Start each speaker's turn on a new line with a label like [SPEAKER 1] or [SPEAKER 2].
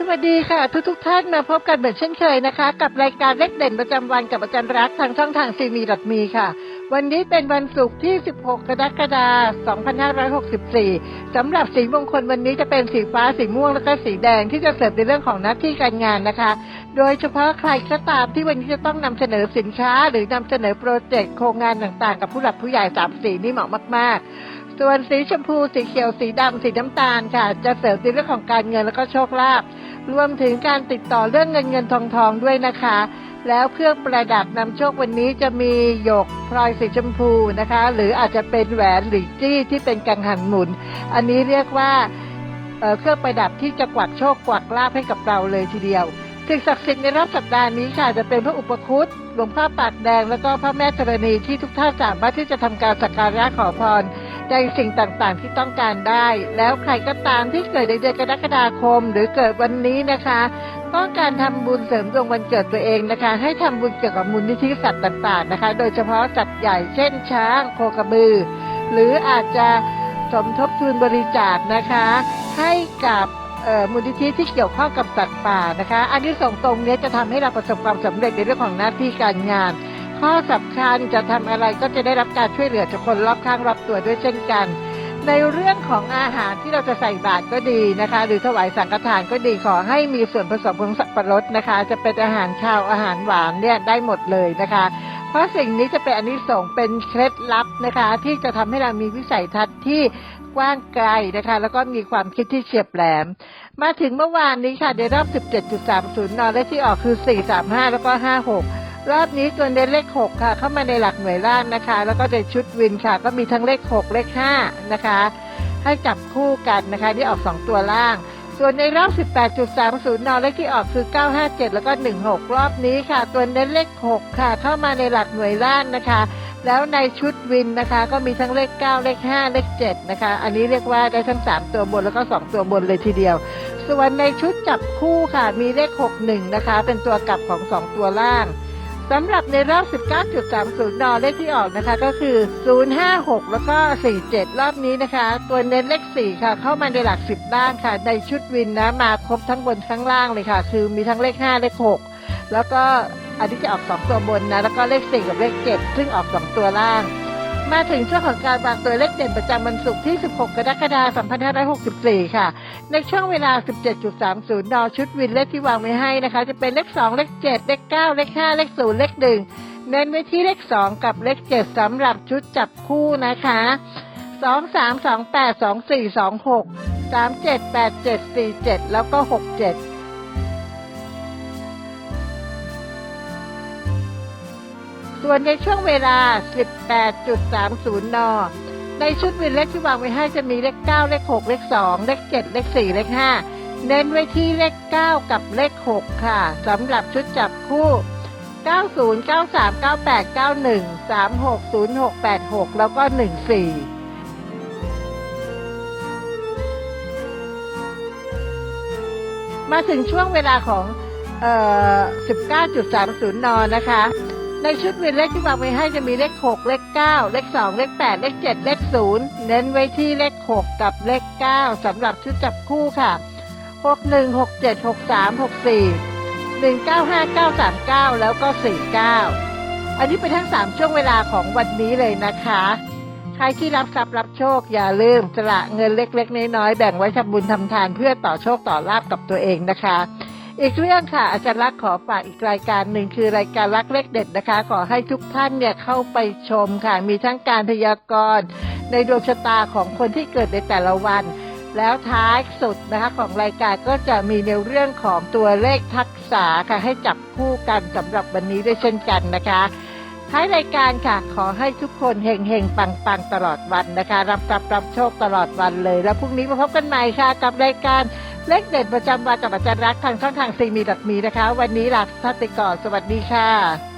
[SPEAKER 1] สวัสดีค่ะ ทุกทุกท่านมาพบกันเหมือนเช่นเคยนะคะ กับรายการเลขเด่นประจำวันกับอาจารย์รักทางช่องทางซีมีดอทมีค่ะ วันนี้เป็นวันศุกร์ที่ 16 กรกฎาคม 2564สำหรับสีมงคลวันนี้จะเป็นสีฟ้าสีม่วงแล้วก็สีแดงที่จะเสริมในเรื่องของหน้าที่การงานนะคะ โดยเฉพาะใครก็ตามที่วันนี้จะต้องนำเสนอสินค้า หรือนำเสนอโปรเจกต์โครงงานต่างๆ กับผู้หลักผู้ใหญ่สามสีนี่เหมาะมาก ๆส่วนสีชมพู สีเขียว สีดำ สีน้ำตาลค่ะ จะเสริมในเรื่องของการเงินแล้วก็โชคลาภ รวมถึงการติดต่อเรื่องเงินเงินทองทองด้วยนะคะ แล้วเครื่องประดับนำโชควันนี้จะมีหยกพลอยสีชมพูนะคะ หรืออาจจะเป็นแหวนหรือจี้ที่เป็นกังหันหมุน อันนี้เรียกว่าเเครื่องประดับที่จะกวักโชคกวักลาภให้กับเราเลยทีเดียวสิ่งศักดิ์สิทธิ์ในรอบสัปดาห์นี้ค่ะจะเป็นพระอุปคุตหลวงพ่อปากแดง แล้วก็พระแม่ธรณีที่ทุกท่านสามารถที่จะทำการสักการะขอพร ในสิ่งต่างๆที่ต้องการได้ แล้วใครก็ตามที่เกิดในเดือนกรกฎาคม หรือเกิดวันนี้นะคะต้องการทำบุญเสริมดวงวันเกิดตัวเองนะคะ ให้ทำบุญเกี่ยวกับมูลนิธิสัตว์ต่างๆนะคะ โดยเฉพาะสัตว์ใหญ่เช่นช้างโคกระบือ หรืออาจจะสมทบทุนบริจาคนะคะ ให้กับเอ่อมูลนิธิที่เกี่ยวข้องกับสัตว์ป่านะคะ อันนี้ส่งตรงนี้จะทำให้เราประสบความสำเร็จในเรื่องของหน้าที่การงาน ข้อสำคัญจะทำอะไรก็จะได้รับการช่วยเหลือจากคนรอบข้างรอบตัวด้วยเช่นกัน ในเรื่องของอาหารที่เราจะใส่บาตรก็ดีนะคะ หรือถวายสังฆทานก็ดีขอให้มีส่วนผสมของสับปะรดนะคะ จะเป็นอาหารคาวอาหารหวานเนี่ยได้หมดเลยนะคะเพราะสิ่งนี้จะเป็นอนนิสงส์เป็นเคล็ดลับนะคะ ที่จะทำให้เรามีวิสัยทัศน์ที่กว้างไกลนะคะ แล้วก็มีความคิดที่เฉียบแหลม มาถึงเมื่อวานนี้ค่ะในรอบ 17.30นเลขที่ออกคือ 435 แล้วก็ 56 รอบนี้ตัวเน้นเลข 6 ค่ะ เข้ามาในหลักหน่วยล่างนะคะ แล้วก็ในชุดวินค่ะ ก็มีทั้งเลข 6 เลข 5 นะคะ ให้จับคู่กันนะคะที่ออก 2 ตัวล่าง ส่วนในรอบ 18.30 นเลขที่ออกคือ 957 แล้วก็ 16 รอบนี้ค่ะ ตัวเน้นเลข 6 ค่ะ เข้ามาในหลักหน่วยล่างนะคะ แล้วในชุดวินนะคะ ก็มีทั้งเลข 9 เลข 5 เลข 7 นะคะ อันนี้เรียกว่าได้ทั้ง 3 ตัวบนแล้วก็ 2 ตัวบนเลยทีเดียวส่วนในชุดจับคู่ค่ะ มีเลข 61 นะคะ เป็นตัวกลับของ 2 ตัวล่าง สำหรับในรอบ 19.30นเลขที่ออกนะคะก็คือ 056 แล้วก็ 47 รอบนี้นะคะ ตัวเน้นเลข 4 ค่ะ เข้ามาในหลัก 10 ล่างค่ะ ในชุดวินนะมาครบทั้งบนทั้งล่างเลยค่ะ คือมีทั้งเลข 5 เลข 6 แล้วก็อันที่จะออก 2 ตัวบนนะ แล้วก็เลข 4 กับเลข 7 ซึ่งออก 2 ตัวล่าง มาถึงช่วงของการวางตัวเลขเด่นประจำวันศุกร์ที่ 16 กรกฎาคม 2564 ค่ะ ในช่วงเวลา 17.30นชุดวินเลขที่วางไว้ให้นะคะ จะเป็นเลข 2 เลข 7 เลข 9 เลข 5 เลข 0 เลข 1 เน้นไว้ที่เลข 2 กับเลข 7 สำหรับชุดจับคู่นะคะ 2 3 2 8 2 4 2 6 3 7 8 7 4 7 แล้วก็ 6 7 ส่วนในช่วงเวลา 18.30 น ในชุดวินเลขที่วางไว้ให้จะมีเลข 9 เลข 6 เลข 2 เลข 7 เลข 4 เลข 5 เน้นไว้ที่เลข 9 กับเลข 6 ค่ะสำหรับชุดจับคู่ 90 93 98 91 36 06 86 แล้วก็ 14มาถึงช่วงเวลาของเอ่อ19.30 น นะคะ ในชุดวินเลขที่วางไว้ให้จะมีเลข 6 เลข 9 เลข 2 เลข 8 เลข 7 เลข 0 เน้นไว้ที่เลข 6 กับเลข 9สำหรับชุดจับคู่ค่ะ 61 67 63 64 195 939 แล้วก็ 49 อันนี้เป็นทั้ง 3 ช่วงเวลาของวันนี้เลยนะคะ ใครที่รับทรัพย์รับโชคอย่าลืมสละเงินเล็กๆน้อยๆแบ่งไว้ทำบุญทำทานเพื่อต่อโชคต่อลาบกับตัวเองนะคะ อีกเรื่องค่ะอาจารย์รักขอฝากอีกรายการหนึ่งคือรายการรักเลขเด็ดนะคะ ขอให้ทุกท่านเนี่ยเข้าไปชมค่ะ มีทั้งการพยากรณ์ในดวงชะตาของคนที่เกิดในแต่ละวัน แล้วท้ายสุดนะคะของรายการก็จะมีในเรื่องของตัวเลขทักษะค่ะให้จับคู่กันสำหรับวันนี้ด้วยเช่นกันนะคะท้ายรายการค่ะ ขอให้ทุกคนเฮงเฮงปังปังตลอดวันนะคะ รับทรัพย์รับโชคตลอดวันเลย แล้วพรุ่งนี้มาพบกันใหม่ค่ะกับรายการ เลขเด็ดประจำวันกับอาจารย์รักทางช่องทางซีมีดัดมีนะคะ วันนี้ลาท่านไปก่อนสวัสดีค่ะ